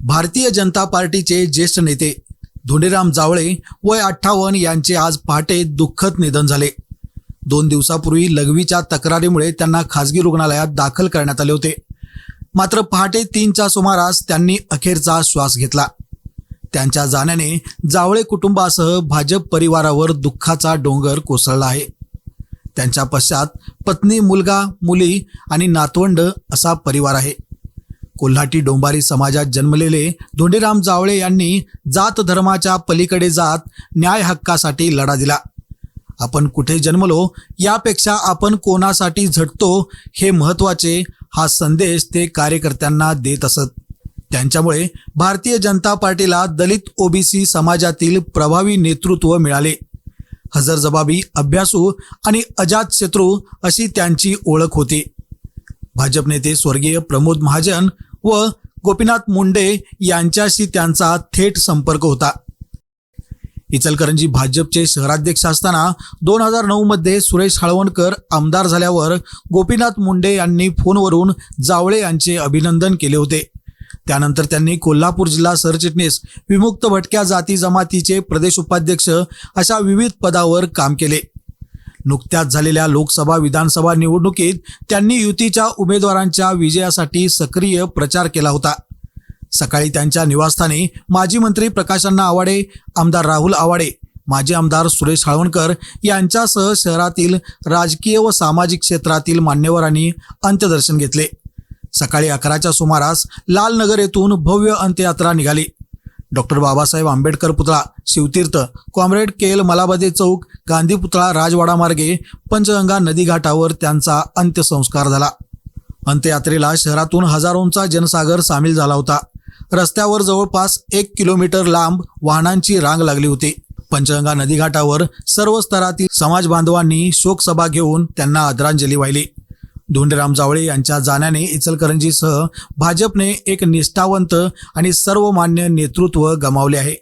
भारतीय जनता पार्टीचे ज्येष्ठ नेते धोंडीराम जावळे वय अठ्ठावन्न यांचे आज पहाटे दुःखद निधन झाले. दोन दिवसापूर्वी लघवीच्या तक्रारीमुळे त्यांना खासगी रुग्णालयात दाखल करण्यात आले होते. मात्र पहाटे तीनच्या सुमारास त्यांनी अखेरचा श्वास घेतला. त्यांच्या जाण्याने जावळे कुटुंबासह भाजप परिवारावर दुःखाचा डोंगर कोसळला आहे. त्यांच्या पश्चात पत्नी मुलगा मुली आणि नातवंड असा परिवार आहे. कोल्हाटी डोंबारी समाजात जन्मलेले धोंडीराम जावळे यांनी जात धर्माच्या पलीकडे जात न्याय हक्कासाठी लढा दिला. आपण कुठे जन्मलो यापेक्षा आपण कोणासाठी झटतो हे महत्त्वाचे हा संदेश ते कार्यकर्त्यांना देत असत. त्यांच्यामुळे भारतीय जनता पार्टीला दलित ओबीसी समाजातील प्रभावी नेतृत्व मिळाले. हजरजबाबी अभ्यासू आणि अजात शत्रू अशी त्यांची ओळख होती. भाजप नेते स्वर्गीय प्रमोद महाजन व गोपीनाथ मुंडे यांच्याशी त्यांचा थेट संपर्क होता. इचलकरंजी भाजपचे शहराध्यक्ष असताना दोन हजार नऊ मध्ये सुरेश हळवणकर आमदार झाल्यावर गोपीनाथ मुंडे यांनी फोनवरून जावळे यांचे अभिनंदन केले होते. त्यानंतर त्यांनी कोल्हापूर जिल्हा सरचिटणीस विमुक्त भटक्या जाती जमातीचे प्रदेश उपाध्यक्ष अशा विविध पदावर काम केले. नुकत्याच झालेल्या लोकसभा विधानसभा निवडणुकीत त्यांनी युतीच्या उमेदवारांच्या विजयासाठी सक्रिय प्रचार केला होता. सकाळी त्यांच्या निवासस्थानी माजी मंत्री प्रकाशांना आवाडे आमदार राहुल आवाडे माजी आमदार सुरेश हळवणकर यांच्यासह शहरातील राजकीय व सामाजिक क्षेत्रातील मान्यवरांनी अंत्यदर्शन घेतले. सकाळी अकराच्या सुमारास लालनगर येथून भव्य अंत्ययात्रा निघाली. डॉक्टर बाबासाहेब आंबेडकर पुतळा Shivtirth comrade K L Malabade चौक गांधी पुतळा राजवाडा मार्गे पंचगंगा नदीघाटावर त्यांचा अंत्यसंस्कार झाला. अंत्ययात्रेला शहरातून हजारोंचा जनसागर सामील झाला होता. रस्त्यावर जवळपास एक किलोमीटर लांब वाहनांची रांग लागली होती. पंचगंगा नदीघाटावर सर्व स्तरातील समाज बांधवांनी शोकसभा घेऊन त्यांना आदरांजली वाहिली. धोंडेराम जावळे यांच्या जाण्याने इचलकरंजीसह भाजपने एक निष्ठावंत आणि सर्वमान्य नेतृत्व गमावले आहे.